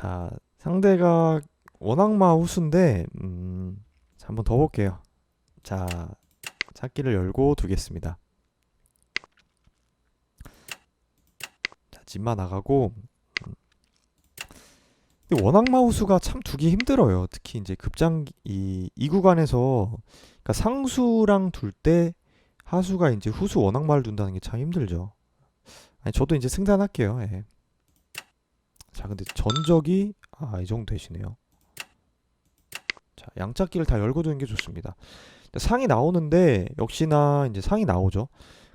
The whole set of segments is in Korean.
자, 상대가 원악마 후수인데, 음, 자, 한번 더 볼게요. 자, 찾기를 열고 두겠습니다. 자, 집만 나가고, 음. 근데 원악마 후수가 참 두기 힘들어요. 특히 이제 급장, 이, 이 구간에서, 그러니까 상수랑 둘 때, 하수가 이제 후수 원악마를 둔다는 게 참 힘들죠. 아니, 저도 이제 승산할게요. 예. 자, 근데 전적이 아, 이 정도 되시네요. 자, 양짝기를 다 열고 두는 게 좋습니다. 상이 나오는데 역시나 이제 상이 나오죠.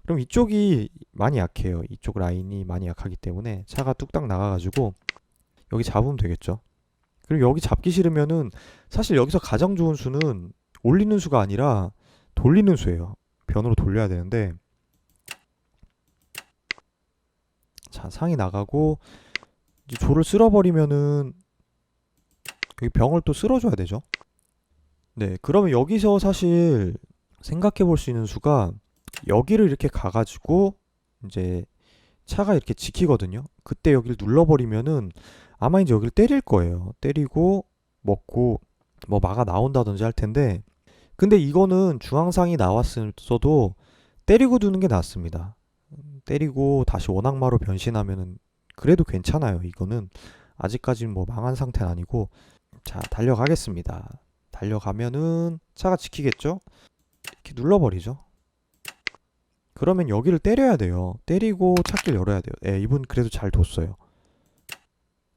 그럼 이쪽이 많이 약해요. 이쪽 라인이 많이 약하기 때문에 차가 뚝딱 나가가지고 여기 잡으면 되겠죠. 그리고 여기 잡기 싫으면은 사실 여기서 가장 좋은 수는 올리는 수가 아니라 돌리는 수예요. 변으로 돌려야 되는데 자 상이 나가고 이제 조를 쓸어버리면은 여기 병을 또 쓸어줘야 되죠. 네, 그러면 여기서 사실 생각해 볼 수 있는 수가 여기를 이렇게 가가지고 이제 차가 이렇게 지키거든요. 그때 여기를 눌러버리면은 아마 이제 여기를 때릴 거예요. 때리고 먹고 뭐 마가 나온다든지 할 텐데 근데 이거는 중앙상이 나왔어도 때리고 두는 게 낫습니다. 때리고 다시 원악마로 변신하면은 그래도 괜찮아요. 이거는 아직까지는 뭐 망한 상태는 아니고 자 달려가겠습니다. 달려가면은 차가 지키겠죠? 이렇게 눌러버리죠. 그러면 여기를 때려야 돼요. 때리고 찾기를 열어야 돼요. 예, 이분 그래도 잘 뒀어요.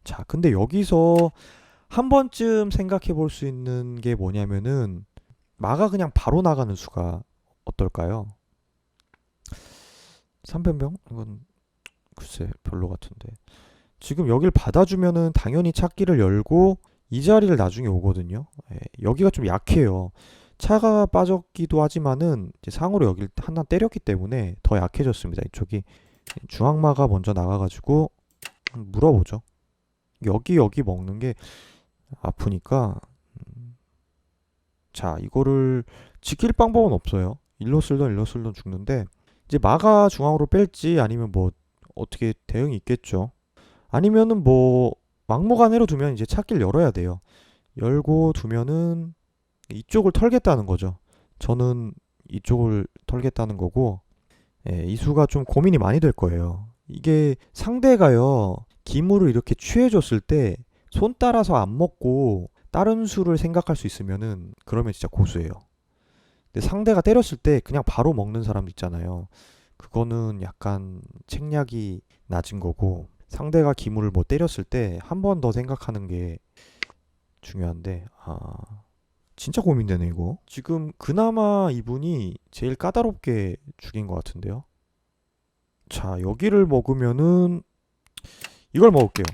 자, 근데 여기서 한 번쯤 생각해 볼 수 있는 게 뭐냐면은 마가 그냥 바로 나가는 수가 어떨까요? 3변병? 이건 글쎄 별로 같은데. 지금 여길 받아주면은 당연히 찾기를 열고 이 자리를 나중에 오거든요. 예, 여기가 좀 약해요. 차가 빠졌기도 하지만은 상으로 여길 하나 때렸기 때문에 더 약해졌습니다 이쪽이. 중앙마가 먼저 나가가지고 물어보죠. 여기 여기 먹는 게 아프니까 음, 자 이거를 지킬 방법은 없어요. 일로 쓸던 일로 쓸던 죽는데 이제 마가 중앙으로 뺄지 아니면 뭐 어떻게 대응이 있겠죠. 아니면은 뭐 막무가내로 두면 이제 찾기를 열어야 돼요. 열고 두면은 이쪽을 털겠다는 거죠. 저는 이쪽을 털겠다는 거고 예, 이수가 좀 고민이 많이 될 거예요. 이게 상대가요 기물을 이렇게 취해줬을 때 손 따라서 안 먹고 다른 수를 생각할 수 있으면은 그러면 진짜 고수예요. 근데 상대가 때렸을 때 그냥 바로 먹는 사람 있잖아요. 그거는 약간 책략이 낮은 거고 상대가 기물을 뭐 때렸을 때 한 번 더 생각하는 게 중요한데 아 진짜 고민되네 이거. 지금 그나마 이분이 제일 까다롭게 죽인 것 같은데요? 자 여기를 먹으면은 이걸 먹을게요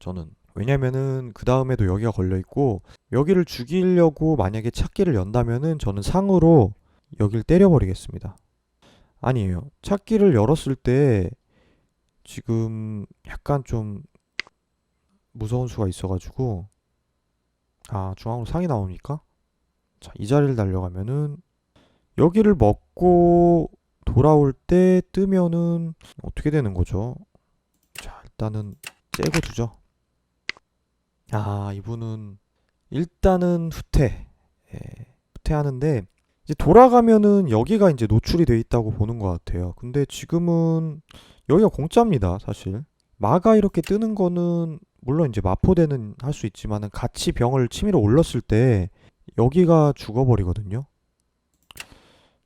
저는. 왜냐면은 그 다음에도 여기가 걸려 있고 여기를 죽이려고 만약에 찾기를 연다면은 저는 상으로 여기를 때려버리겠습니다 아니에요. 찾기를 열었을 때 지금 약간 좀 무서운 수가 있어가지고 아 중앙으로 상이 나오니까? 자 이 자리를 달려가면은 여기를 먹고 돌아올 때 뜨면은 어떻게 되는 거죠? 자 일단은 째고 두죠. 아 이분은 일단은 후퇴 예, 후퇴하는데 이제 돌아가면은 여기가 이제 노출이 돼 있다고 보는 것 같아요 근데 지금은 여기가 공짜입니다, 사실. 마가 이렇게 뜨는 거는 물론 이제 마포대는 할 수 있지만은 같이 병을 치밀어 올렸을 때 여기가 죽어버리거든요.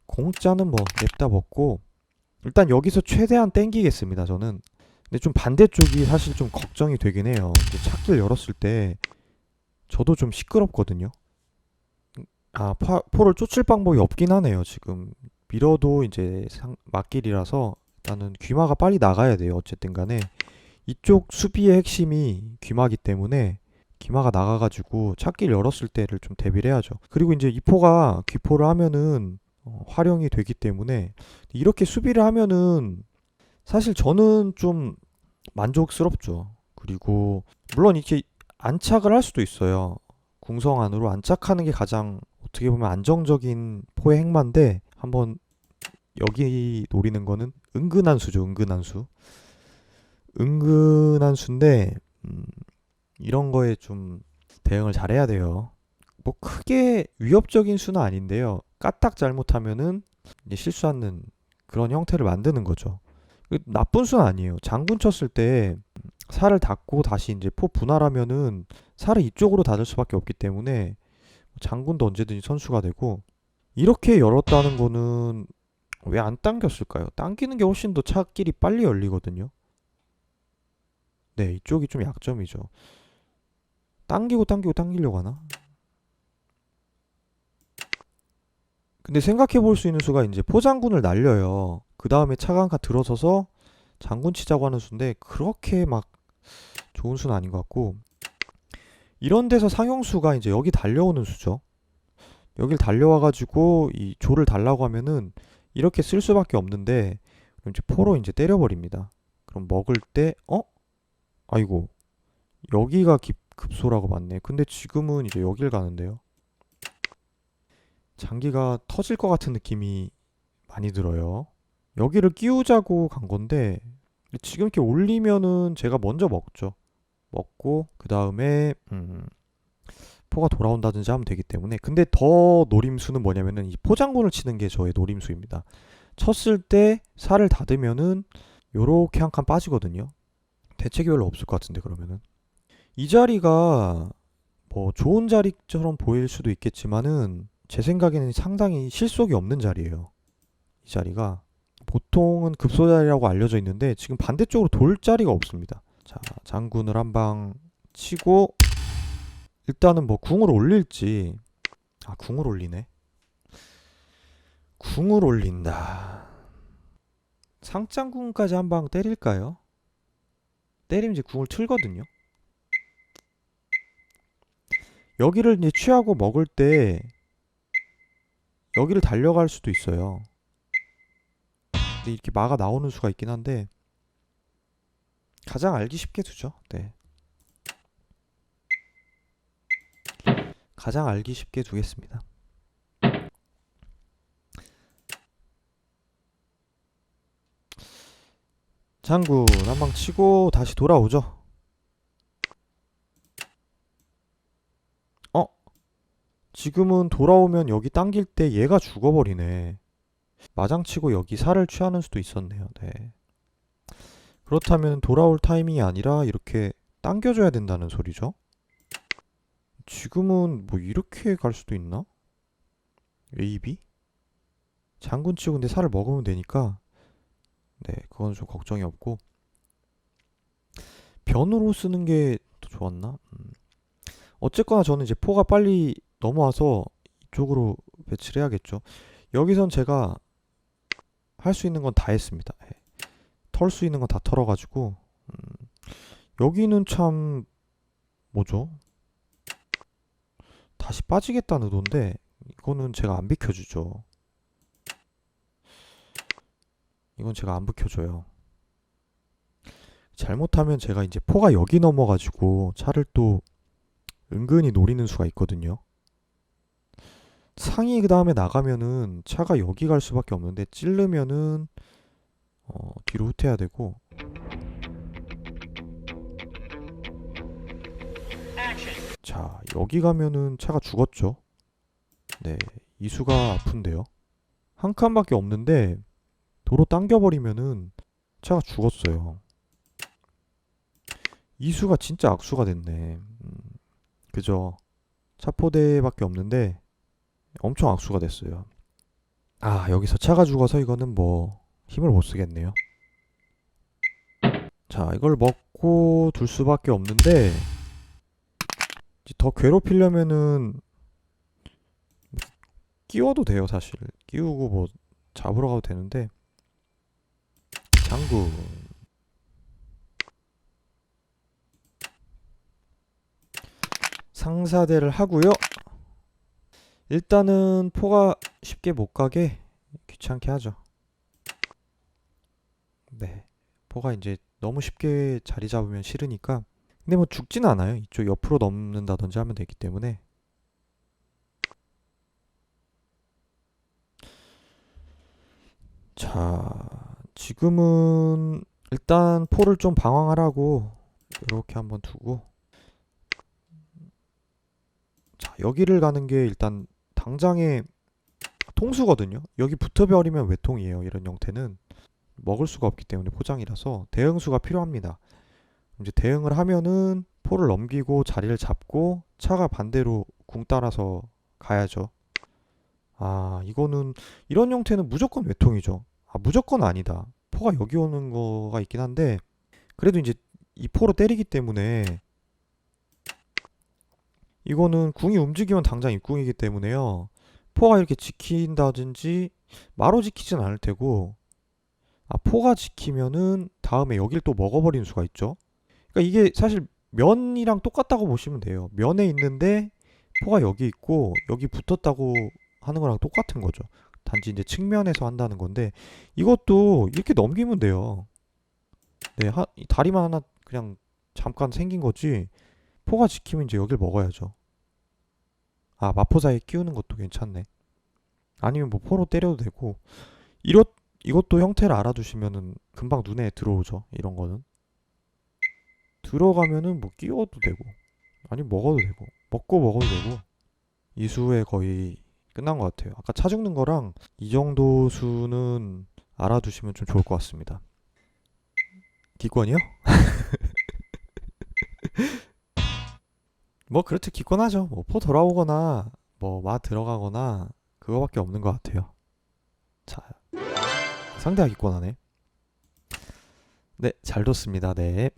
공짜는 뭐 냅다 먹고 일단 여기서 최대한 땡기겠습니다, 저는. 근데 좀 반대쪽이 사실 좀 걱정이 되긴 해요. 이제 찾기를 열었을 때 저도 좀 시끄럽거든요. 아, 파, 포를 쫓을 방법이 없긴 하네요, 지금. 밀어도 이제 상, 막길이라서 일단은 귀마가 빨리 나가야 돼요. 어쨌든 간에 이쪽 수비의 핵심이 귀마기 때문에 귀마가 나가가지고 찾기를 열었을 때를 좀 대비를 해야죠. 그리고 이제 이포가 귀포를 하면은 어, 활용이 되기 때문에 이렇게 수비를 하면은 사실 저는 좀 만족스럽죠. 그리고 물론 이렇게 안착을 할 수도 있어요. 궁성 안으로 안착하는 게 가장 어떻게 보면 안정적인 포의 행마인데 한번 여기 노리는 거는 은근한 수죠. 은근한 수. 은근한 수인데 음, 이런 거에 좀 대응을 잘해야 돼요. 뭐 크게 위협적인 수는 아닌데요. 까딱 잘못하면은 이제 실수하는 그런 형태를 만드는 거죠. 그 나쁜 수는 아니에요. 장군 쳤을 때 살을 닫고 다시 이제 포 분할하면은 살을 이쪽으로 닫을 수밖에 없기 때문에 장군도 언제든지 선수가 되고 이렇게 열었다는 거는 왜 안 당겼을까요? 당기는 게 훨씬 더 차길이 빨리 열리거든요. 네, 이쪽이 좀 약점이죠. 당기고 당기고 당기려고 하나? 근데 생각해 볼 수 있는 수가 이제 포장군을 날려요. 그 다음에 차강카 들어서서 장군 치자고 하는 수인데 그렇게 막 좋은 수는 아닌 것 같고 이런 데서 상영수가 이제 여기 달려오는 수죠. 여길 달려와가지고 이 조를 달라고 하면은 이렇게 쓸 수밖에 없는데 그럼 이제 포로 이제 때려버립니다. 그럼 먹을 때 어? 아이고 여기가 깁, 급소라고 맞네. 근데 지금은 이제 여길 가는데요. 장기가 터질 것 같은 느낌이 많이 들어요. 여기를 끼우자고 간 건데 지금 이렇게 올리면은 제가 먼저 먹죠. 먹고 그 다음에 음, 포가 돌아온다든지 하면 되기 때문에 근데 더 노림수는 뭐냐면은 이 포장군을 치는 게 저의 노림수입니다. 쳤을 때 살을 닫으면은 요렇게 한 칸 빠지거든요. 대책이 별로 없을 것 같은데 그러면은 이 자리가 뭐 좋은 자리처럼 보일 수도 있겠지만은 제 생각에는 상당히 실속이 없는 자리예요. 이 자리가 보통은 급소 자리라고 알려져 있는데 지금 반대쪽으로 돌 자리가 없습니다. 자, 장군을 한 방 치고 일단은 뭐 궁을 올릴지 아, 궁을 올리네. 궁을 올린다. 상장군까지 한 방 때릴까요? 때리면 이제 궁을 틀거든요. 여기를 이제 취하고 먹을 때 여기를 달려갈 수도 있어요. 이렇게 마가 나오는 수가 있긴 한데 가장 알기 쉽게 두죠. 네. 가장 알기 쉽게 두겠습니다. 장군 한 방 치고 다시 돌아오죠. 어? 지금은 돌아오면 여기 당길 때 얘가 죽어버리네. 마장치고 여기 살을 취하는 수도 있었네요. 네. 그렇다면 돌아올 타이밍이 아니라 이렇게 당겨줘야 된다는 소리죠. 지금은 뭐 이렇게 갈 수도 있나? A, B? 장군 치고 근데 살을 먹으면 되니까 네, 그건 좀 걱정이 없고 변으로 쓰는 게 더 좋았나? 음. 어쨌거나 저는 이제 포가 빨리 넘어와서 이쪽으로 배치를 해야겠죠. 여기선 제가 할 수 있는 건 다 했습니다. 예. 털 수 있는 건 다 털어가지고 음. 여기는 참 뭐죠? 다시 빠지겠다는 의도인데 이거는 제가 안 비켜주죠. 이건 제가 안 비켜줘요. 잘못하면 제가 이제 포가 여기 넘어가지고 차를 또 은근히 노리는 수가 있거든요. 상이 그 다음에 나가면은 차가 여기 갈 수밖에 없는데 찌르면은 어, 뒤로 후퇴해야 되고 자 여기 가면은 차가 죽었죠. 네 이수가 아픈데요. 한 칸밖에 없는데 도로 당겨버리면은 차가 죽었어요. 이수가 진짜 악수가 됐네. 음, 그죠? 차포대밖에 없는데 엄청 악수가 됐어요. 아, 여기서 차가 죽어서 이거는 뭐 힘을 못 쓰겠네요. 자, 이걸 먹고 둘 수밖에 없는데 더 괴롭히려면은 끼워도 돼요, 사실. 끼우고 뭐 잡으러 가도 되는데 장군 상사대를 하고요. 일단은 포가 쉽게 못 가게 귀찮게 하죠. 네. 포가 이제 너무 쉽게 자리 잡으면 싫으니까. 근데 뭐 죽진 않아요. 이쪽 옆으로 넘는다든지 하면 되기 때문에. 자, 지금은 일단 포를 좀 방황하라고 이렇게 한번 두고 자, 여기를 가는 게 일단 당장의 통수거든요. 여기 붙어버리면 외통이에요. 이런 형태는 먹을 수가 없기 때문에 포장이라서 대응수가 필요합니다. 이제 대응을 하면은 포를 넘기고 자리를 잡고 차가 반대로 궁 따라서 가야죠. 아, 이거는 이런 형태는 무조건 외통이죠. 아, 무조건 아니다. 포가 여기 오는 거가 있긴 한데 그래도 이제 이 포로 때리기 때문에 이거는 궁이 움직이면 당장 입궁이기 때문에요. 포가 이렇게 지킨다든지 마로 지키진 않을 테고 아 포가 지키면은 다음에 여길 또 먹어버리는 수가 있죠. 그러니까 이게 사실 면이랑 똑같다고 보시면 돼요. 면에 있는데 포가 여기 있고 여기 붙었다고 하는 거랑 똑같은 거죠. 단지 이제 측면에서 한다는 건데 이것도 이렇게 넘기면 돼요. 네, 하, 이 다리만 하나 그냥 잠깐 생긴 거지. 포가 지키면 이제 여길 먹어야죠. 아, 마포사에 끼우는 것도 괜찮네. 아니면 뭐 포로 때려도 되고. 이렇 이것도 형태를 알아두시면은 금방 눈에 들어오죠. 이런 거는. 들어가면은 뭐 끼워도 되고. 아니면 먹어도 되고. 먹고 먹어도 되고. 이 수에 거의 끝난 것 같아요. 아까 차 죽는 거랑 이 정도 수는 알아두시면 좀 좋을 것 같습니다. 기권이요? 뭐 그렇죠 기권하죠. 뭐 포 돌아오거나 뭐 마 들어가거나 그거밖에 없는 것 같아요. 자 상대가 기권 하네. 네, 잘 뒀습니다. 네.